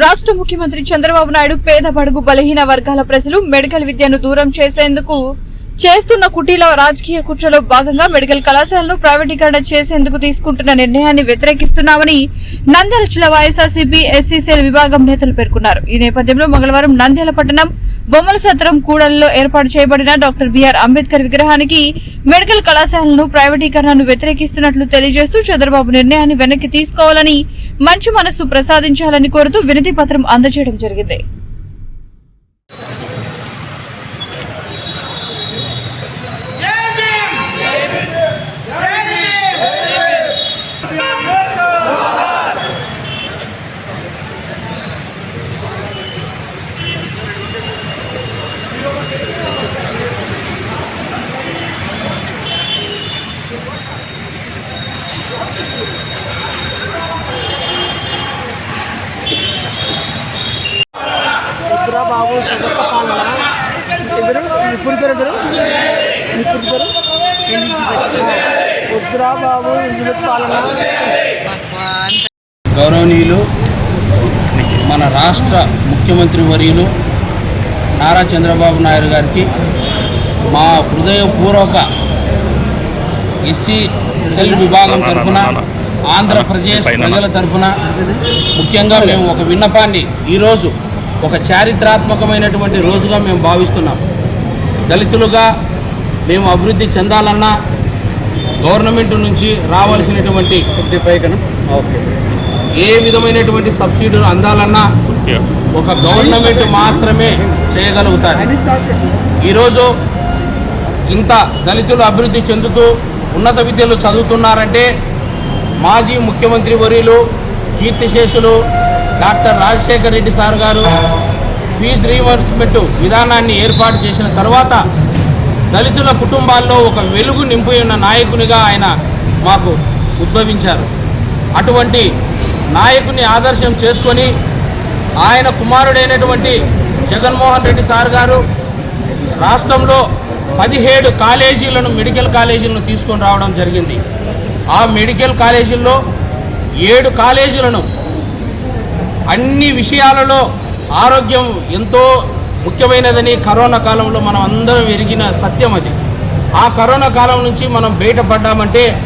రాష్ట్ర ముఖ్యమంత్రి చంద్రబాబు నాయుడు పేద బడుగు బలహీన వర్గాల ప్రజలు మెడికల్ విద్యను దూరం చేసేందుకు చేస్తున్న కుటీల రాజకీయ కుట్రలో భాగంగా మెడికల్ కళాశాలను ప్రైవేటీకరణ చేసేందుకు తీసుకుంటున్న నిర్ణయాన్ని వ్యతిరేకిస్తున్నామని నంద్యాల జిల్లా వైఎస్ఆర్సీపీ ఎస్సీసీఎల్ విభాగం నేతలు పేర్కొన్నారు. ఈ నేపథ్యంలో మంగళవారం నంద్యాల పట్టణం బొమ్మల సత్రం కూడలిలో ఏర్పాటు చేయబడిన డాక్టర్ బిఆర్ అంబేద్కర్ విగ్రహానికి మెడికల్ కళాశాలను ప్రైవేటీకరణను వ్యతిరేకిస్తున్నట్లు తెలియజేస్తూ చంద్రబాబు నిర్ణయాన్ని వెనక్కి తీసుకోవాలని మంచి మనస్సు ప్రసాదించాలని కోరుతూ వినతి పత్రం అందజేయడం జరిగింది. ఎవరు ఇప్పుడు ఎవరు బాబు పాలన. గౌరవనీయులు మన రాష్ట్ర ముఖ్యమంత్రి వర్యులు నారా చంద్రబాబు నాయుడు గారికి మా హృదయపూర్వక ఎస్సీ సెల్ విభాగం తరఫున ఆంధ్రప్రదేశ్ ప్రజల తరఫున ముఖ్యంగా మేము ఒక విన్నపాన్ని ఈరోజు ఒక చారిత్రాత్మకమైనటువంటి రోజుగా మేము భావిస్తున్నాం. దళితులుగా మేము అభివృద్ధి చెందాలన్నా గవర్నమెంట్ నుంచి రావాల్సినటువంటి ఏ విధమైనటువంటి సబ్సిడీలు అందాలన్నా ఒక గవర్నమెంట్ మాత్రమే చేయగలుగుతారు. ఈరోజు ఇంత దళితులు అభివృద్ధి చెందుతూ ఉన్నత విద్యలు చదువుతున్నారంటే మాజీ ముఖ్యమంత్రి వర్యులు కీర్తిశేషులు డాక్టర్ రాజశేఖర్ రెడ్డి సార్ గారు ఫీజు రీవర్స్మెంట్ విధానాన్ని ఏర్పాటు చేసిన తర్వాత దళితుల కుటుంబాల్లో ఒక వెలుగు నింపి ఉన్న నాయకునిగా ఆయన మాకు ఉద్భవించారు. అటువంటి నాయకుని ఆదర్శం చేసుకొని ఆయన కుమారుడైనటువంటి జగన్మోహన్ రెడ్డి సార్ గారు రాష్ట్రంలో పదిహేడు కాలేజీలను మెడికల్ కాలేజీలను తీసుకొని రావడం జరిగింది. ఆ మెడికల్ కాలేజీల్లో ఏడు కాలేజీలను అన్ని విషయాలలో ఆరోగ్యం ఎంతో ముఖ్యమైనదని కరోనా కాలంలో మనం అందరం ఎరిగిన సత్యం అది. ఆ కరోనా కాలం నుంచి మనం బయటపడ్డామంటే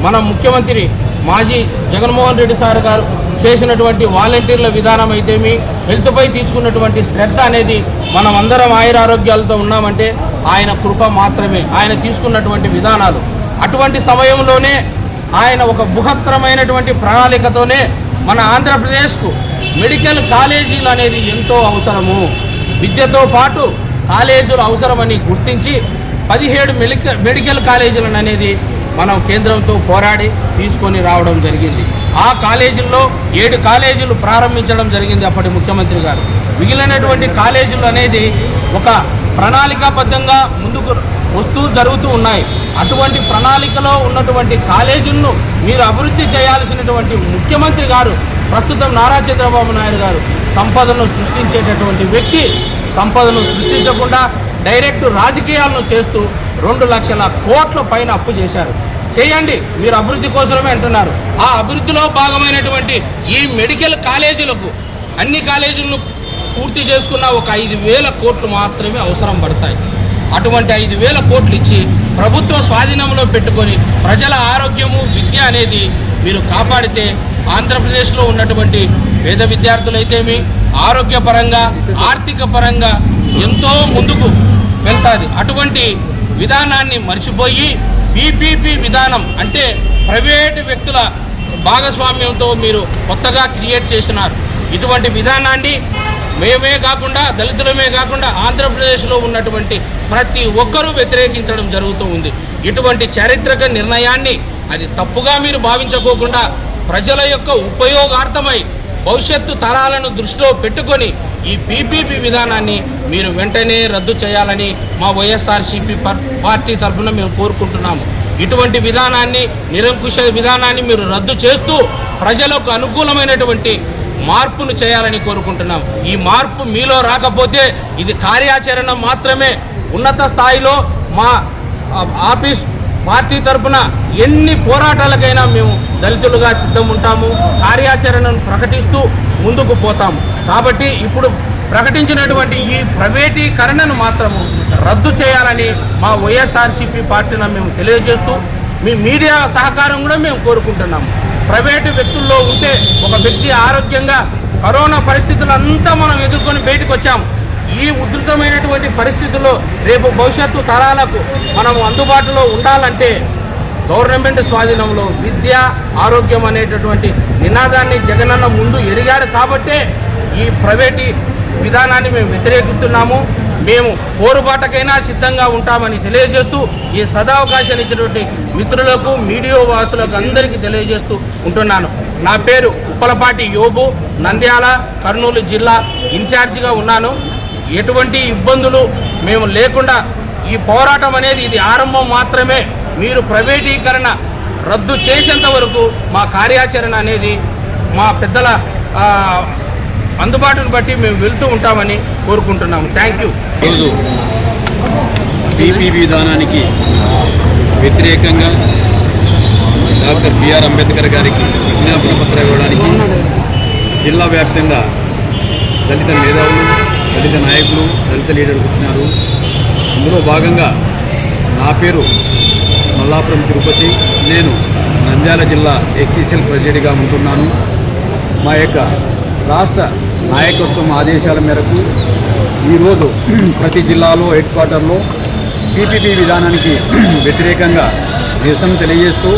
మన ముఖ్యమంత్రి మాజీ జగన్మోహన్ రెడ్డి సార్ గారు చేసినటువంటి వాలంటీర్ల విధానం అయితేమి హెల్త్పై తీసుకున్నటువంటి శ్రద్ధ అనేది మనం అందరం ఆయుర ఆరోగ్యాలతో ఉన్నామంటే ఆయన కృప మాత్రమే. ఆయన తీసుకున్నటువంటి విధానాలు. అటువంటి సమయంలోనే ఆయన ఒక బృహత్తరమైనటువంటి ప్రణాళికతోనే మన ఆంధ్రప్రదేశ్కు మెడికల్ కాలేజీలు అనేది ఎంతో అవసరము. విద్యతో పాటు కాలేజీలు అవసరమని గుర్తించి పదిహేడు మెడికల్ మెడికల్ కాలేజీలను అనేది మనం కేంద్రంతో పోరాడి తీసుకొని రావడం జరిగింది. ఆ కాలేజీల్లో ఏడు కాలేజీలు ప్రారంభించడం జరిగింది అప్పటి ముఖ్యమంత్రి గారు. మిగిలినటువంటి కాలేజీలు అనేది ఒక ప్రణాళికాబద్ధంగా ముందుకు వస్తూ జరుగుతూ ఉన్నాయి. అటువంటి ప్రణాళికలో ఉన్నటువంటి కాలేజీలను మీరు అభివృద్ధి చేయాల్సినటువంటి ముఖ్యమంత్రి గారు ప్రస్తుతం నారా చంద్రబాబు నాయుడు గారు సంపదను సృష్టించేటటువంటి వ్యక్తి సంపదను సృష్టించకుండా డైరెక్ట్ రాజకీయాలను చేస్తూ రెండు లక్షల కోట్ల పైన అప్పు చేశారు. చేయండి మీరు అభివృద్ధి కోసమే అంటున్నారు. ఆ అభివృద్ధిలో భాగమైనటువంటి ఈ మెడికల్ కాలేజీలకు అన్ని కాలేజీలను పూర్తి చేసుకున్న ఒక ఐదు వేల కోట్లు మాత్రమే అవసరం పడతాయి. అటువంటి ఐదు వేల కోట్లు ఇచ్చి ప్రభుత్వ స్వాధీనంలో పెట్టుకొని ప్రజల ఆరోగ్యము విద్య అనేది మీరు కాపాడితే ఆంధ్రప్రదేశ్లో ఉన్నటువంటి పేద విద్యార్థులైతేమి ఆరోగ్యపరంగా ఆర్థిక పరంగా ఎంతో ముందుకు వెళ్తుంది. అటువంటి విధానాన్ని మర్చిపోయి పీపీపీ విధానం అంటే ప్రైవేటు వ్యక్తుల భాగస్వామ్యంతో మీరు కొత్తగా క్రియేట్ చేసినారు. ఇటువంటి విధానాన్ని మేమే కాకుండా దళితులమే కాకుండా ఆంధ్రప్రదేశ్లో ఉన్నటువంటి ప్రతి ఒక్కరూ వ్యతిరేకించడం జరుగుతూ ఉంది. ఇటువంటి చారిత్రక నిర్ణయాన్ని అది తప్పుగా మీరు భావించుకోకుండా ప్రజల యొక్క ఉపయోగార్థమై భవిష్యత్తు తరాలను దృష్టిలో పెట్టుకొని ఈ పీపీపీ విధానాన్ని మీరు వెంటనే రద్దు చేయాలని మా వైఎస్ఆర్సీపీ పార్టీ తరఫున మేము కోరుకుంటున్నాము. ఇటువంటి విధానాన్ని నిరంకుశ విధానాన్ని మీరు రద్దు చేస్తూ ప్రజలకు అనుకూలమైనటువంటి మార్పును చేయాలని కోరుకుంటున్నాం. ఈ మార్పు మీలో రాకపోతే ఇది కార్యాచరణ మాత్రమే. ఉన్నత స్థాయిలో మా ఆఫీస్ పార్టీ తరఫున ఎన్ని పోరాటాలకైనా మేము దళితులుగా సిద్ధం ఉంటాము. కార్యాచరణను ప్రకటిస్తూ ముందుకు పోతాము. కాబట్టి ఇప్పుడు ప్రకటించినటువంటి ఈ ప్రైవేటీకరణను మాత్రము రద్దు చేయాలని మా వైఎస్ఆర్సీపీ పార్టీని మేము తెలియజేస్తూ మీ మీడియా సహకారం కూడా మేము కోరుకుంటున్నాము. ప్రైవేటు వ్యక్తుల్లో ఉంటే ఒక వ్యక్తి ఆరోగ్యంగా కరోనా పరిస్థితులంతా మనం ఎదుర్కొని బయటకు వచ్చాము ఈ ఉధృతమైనటువంటి పరిస్థితుల్లో రేపు భవిష్యత్తు తరాలకు మనం అందుబాటులో ఉండాలంటే గవర్నమెంట్ స్వాధీనంలో విద్య ఆరోగ్యం అనేటటువంటి నినాదాన్ని జగనన్న ముందు ఎరిగాడు కాబట్టే ఈ ప్రైవేటు విధానాన్ని మేము వ్యతిరేకిస్తున్నాము. మేము పోరుబాటకైనా సిద్ధంగా ఉంటామని తెలియజేస్తూ ఈ సదావకాశాన్ని ఇచ్చినటువంటి మిత్రులకు మీడియా వాసులకు అందరికీ తెలియజేస్తూ ఉంటున్నాను. నా పేరు ఉప్పలపాటి యోబు నంద్యాల కర్నూలు జిల్లా ఇన్ఛార్జిగా ఉన్నాను. ఎటువంటి ఇబ్బందులు మేము లేకుండా ఈ పోరాటం అనేది ఇది ఆరంభం మాత్రమే. మీరు ప్రైవేటీకరణ రద్దు చేసేంత వరకు మా కార్యాచరణ అనేది మా పెద్దల అందుబాటును బట్టి మేము వెళ్తూ ఉంటామని కోరుకుంటున్నాము. థ్యాంక్ యూ ఈరోజు టీపీ విధానానికి వ్యతిరేకంగా డాక్టర్ బిఆర్ అంబేద్కర్ గారికి విజ్ఞాపన పత్రం ఇవ్వడానికి జిల్లా వ్యాప్తంగా దళిత మేధావులు దళిత నాయకులు దళిత లీడర్స్ వచ్చినారు. అందులో భాగంగా నా పేరు మల్లాపురం తిరుపతి. నేను నంద్యాల జిల్లా ఎస్సీసీఎల్ ప్రెసిడెంట్గా ఉంటున్నాను. మా యొక్క రాష్ట్ర నాయకత్వం ఆదేశాల మేరకు ఈరోజు ప్రతి జిల్లాలో హెడ్ క్వార్టర్లో పీపీపీ విధానానికి వ్యతిరేకంగా నిరసన తెలియజేస్తూ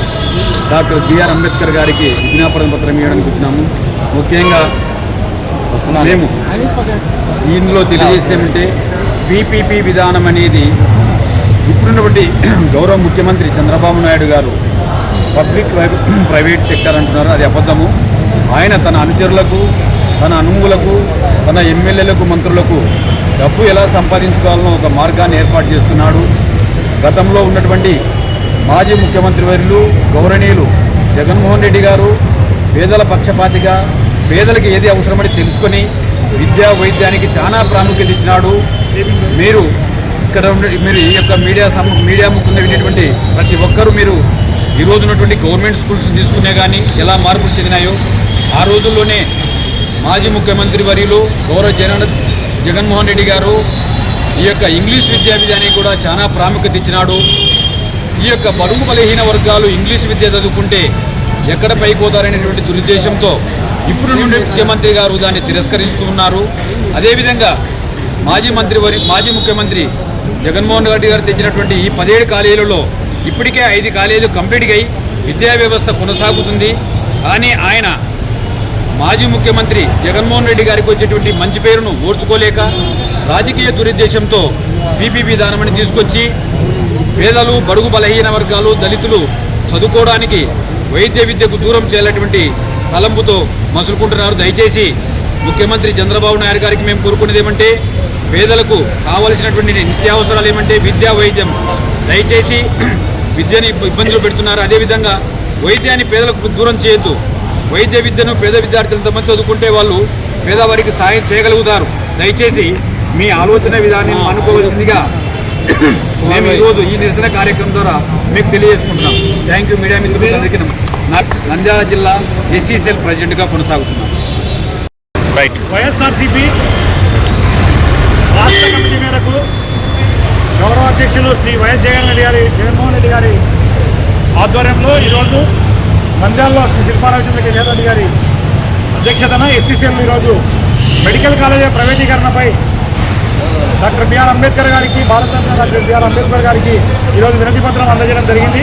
డాక్టర్ బిఆర్ అంబేద్కర్ గారికి విజ్ఞాపన పత్రం ఇవ్వడానికి వచ్చినాము. ముఖ్యంగా మేము ఇందులో తెలియజేసేది పీపీపీ విధానం అనేది ఇప్పుడున్నటువంటి గౌరవ ముఖ్యమంత్రి చంద్రబాబు నాయుడు గారు పబ్లిక్ ప్రైవే- ప్రైవేట్ సెక్టర్ అంటున్నారు అది అబద్ధము. ఆయన తన అనుచరులకు తన అనుములకు తన ఎమ్మెల్యేలకు మంత్రులకు డబ్బు ఎలా సంపాదించుకోవాలనో ఒక మార్గాన్ని ఏర్పాటు చేస్తున్నాడు. గతంలో ఉన్నటువంటి మాజీ ముఖ్యమంత్రి వర్యులు గౌరవనీయులు జగన్మోహన్ రెడ్డి గారు పేదల పక్షపాతిగా పేదలకు ఏది అవసరమని తెలుసుకొని విద్యా వైద్యానికి చాలా ప్రాముఖ్యత ఇచ్చినాడు. మీరు ఇక్కడ మీరు ఈ యొక్క మీడియా సమ మీడియా ముఖ్యంగా వినేటువంటి ప్రతి ఒక్కరూ మీరు ఈ రోజు ఉన్నటువంటి గవర్నమెంట్ స్కూల్స్ తీసుకునే కానీ ఎలా మార్పులు చెందినాయో ఆ రోజుల్లోనే మాజీ ముఖ్యమంత్రి వర్యులు గౌరవ జగన్ జగన్మోహన్ రెడ్డి గారు ఈ యొక్క ఇంగ్లీష్ విద్యా విధానికి కూడా చాలా ప్రాముఖ్యత ఇచ్చినాడు. ఈ యొక్క బడుగు బలహీన వర్గాలు ఇంగ్లీష్ విద్య చదువుకుంటే ఎక్కడ పైపోతారనేటువంటి దురుద్దేశంతో ఇప్పుడు నుండి ముఖ్యమంత్రి గారు దాన్ని తిరస్కరిస్తూ ఉన్నారు. అదేవిధంగా మాజీ మంత్రి వరి మాజీ ముఖ్యమంత్రి జగన్మోహన్ రెడ్డి గారు తెచ్చినటువంటి ఈ పదిహేడు కాలేజీలలో ఇప్పటికే ఐదు కాలేజీలు కంప్లీట్గా అయి విద్యా వ్యవస్థ కొనసాగుతుంది. కానీ ఆయన మాజీ ముఖ్యమంత్రి జగన్మోహన్ రెడ్డి గారికి వచ్చేటువంటి మంచి పేరును ఓర్చుకోలేక రాజకీయ దురుద్దేశంతో పీపీపీ దానమని తీసుకొచ్చి పేదలు బడుగు బలహీన వర్గాలు దళితులు చదువుకోవడానికి వైద్య విద్యకు దూరం చేయాలటువంటి తలంపుతో మసులుకుంటున్నారు. దయచేసి ముఖ్యమంత్రి చంద్రబాబు నాయుడు గారికి మేము కోరుకునేది ఏమంటే పేదలకు కావలసినటువంటి నిత్యావసరాలు ఏమంటే విద్యా వైద్యం. దయచేసి విద్యని ఇబ్బందులు పెడుతున్నారు. అదేవిధంగా వైద్యాన్ని పేదలకు దూరం చేయొద్దు. వైద్య విద్యను పేద విద్యార్థులు ఎంతమంది చదువుకుంటే వాళ్ళు పేదవారికి సాయం చేయగలుగుతారు. దయచేసి మీ ఆలోచన విధానాన్ని అనుకోవలసిందిగా మేము ఈరోజు ఈ నిరసన కార్యక్రమం ద్వారా మీకు తెలియజేసుకుంటున్నాం. థ్యాంక్ యూ మీడియా మిత్రులందరికీ నంద్యాల జిల్లా ఎస్సీసీఎల్ ప్రెసిడెంట్గా కొనసాగుతున్నాం. రైట్ వైఎస్ఆర్సీపీ రాష్ట్ర కమిటీ మేరకు గౌరవ అధ్యక్షులు శ్రీ వైఎస్ జగన్ రెడ్డి గారి జగన్మోహన్ రెడ్డి గారి ఆధ్వర్యంలో ఈరోజు నంద్యాలలో శ్రీ శిల్పారామచంద్ర రెడ్డి గారి అధ్యక్షతన ఎస్సీసీఎల్ ఈరోజు మెడికల్ కాలేజీ ప్రైవేటీకరణపై డాక్టర్ బిఆర్ అంబేద్కర్ గారికి భారతరత్న డాక్టర్ బిఆర్ అంబేద్కర్ గారికి ఈరోజు వినతి పత్రం అందజేయడం జరిగింది.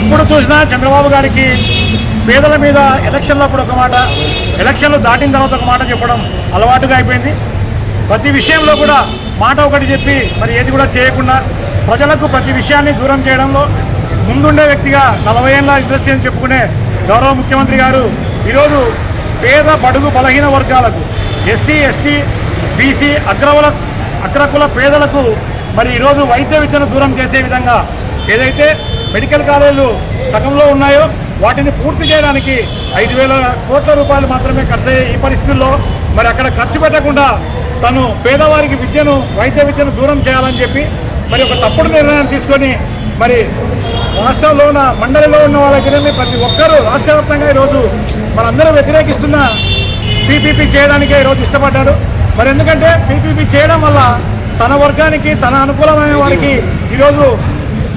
ఎప్పుడు చూసినా చంద్రబాబు గారికి పేదల మీద ఎలక్షన్లప్పుడు ఒక మాట ఎలక్షన్లు దాటిన తర్వాత ఒక మాట చెప్పడం అలవాటుగా అయిపోయింది. ప్రతి విషయంలో కూడా మాట ఒకటి చెప్పి మరి ఏది కూడా చేయకుండా ప్రజలకు ప్రతి విషయాన్ని దూరం చేయడంలో ముందుండే వ్యక్తిగా నలభై ఏళ్ళ ఇండస్ట్రీ అని చెప్పుకునే గౌరవ ముఖ్యమంత్రి గారు ఈరోజు పేద బడుగు బలహీన వర్గాలకు ఎస్సీ ఎస్టీ బీసీ అగ్రవల అగ్రకుల పేదలకు మరి ఈరోజు వైద్య విద్యను దూరం చేసే విధంగా ఏదైతే మెడికల్ కాలేజీలు సగంలో ఉన్నాయో వాటిని పూర్తి చేయడానికి ఐదు వేల కోట్ల రూపాయలు మాత్రమే ఖర్చు అయ్యే ఈ పరిస్థితుల్లో మరి అక్కడ ఖర్చు పెట్టకుండా తను పేదవారికి విద్యను వైద్య విద్యను దూరం చేయాలని చెప్పి మరి ఒక తప్పుడు నిర్ణయం తీసుకొని మరి రాష్ట్రంలో ఉన్న మండలిలో ఉన్న వాళ్ళకి ప్రతి ఒక్కరూ రాష్ట్ర వ్యాప్తంగా ఈరోజు మనందరూ వ్యతిరేకిస్తున్న పీపీపీ చేయడానికే ఈరోజు ఇష్టపడ్డాడు. మరి ఎందుకంటే పీపీపీ చేయడం వల్ల తన వర్గానికి తన అనుకూలమైన వారికి ఈరోజు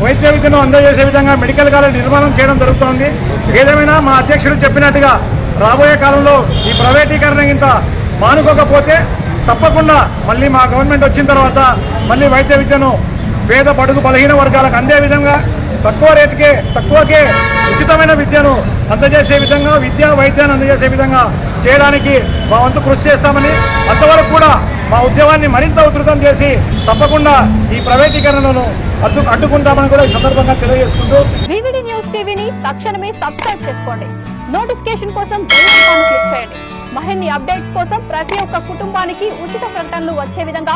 వైద్య విద్యను అందజేసే విధంగా మెడికల్ కాలేజ్ నిర్మాణం చేయడం జరుగుతోంది. ఏదేమైనా మా అధ్యక్షుడు చెప్పినట్టుగా రాబోయే కాలంలో ఈ ప్రైవేటీకరణ ఇంత మానుకోకపోతే తప్పకుండా మళ్ళీ మా గవర్నమెంట్ వచ్చిన తర్వాత మళ్ళీ వైద్య విద్యను పేద బడుగు బలహీన వర్గాలకు అందే విధంగా తక్కువ రేటుకే తక్కువకే ఉచితమైన విద్యను అందజేసే విధంగా విద్యా వైద్యాన్ని అందజేసే విధంగా చేయడానికి మా వంతు కృషి చేస్తామని అంతవరకు కూడా మా ఉద్యమాన్ని మరింత ఉధృతం చేసి తప్పకుండా ఈ ప్రైవేటీకరణను అడ్డు అడ్డుకుంటామని కూడా ఈ సందర్భంగా తెలియజేసుకుంటూ వివిడి న్యూస్ టీవీని తక్షణమే సబ్స్క్రైబ్ చేసుకోండి. నోటిఫికేషన్ కోసం క్లిక్ చేయండి. అప్డేట్స్ కోసం ప్రతి ఒక్క కుటుంబానికి ఉచిత ప్రకటనలు వచ్చే విధంగా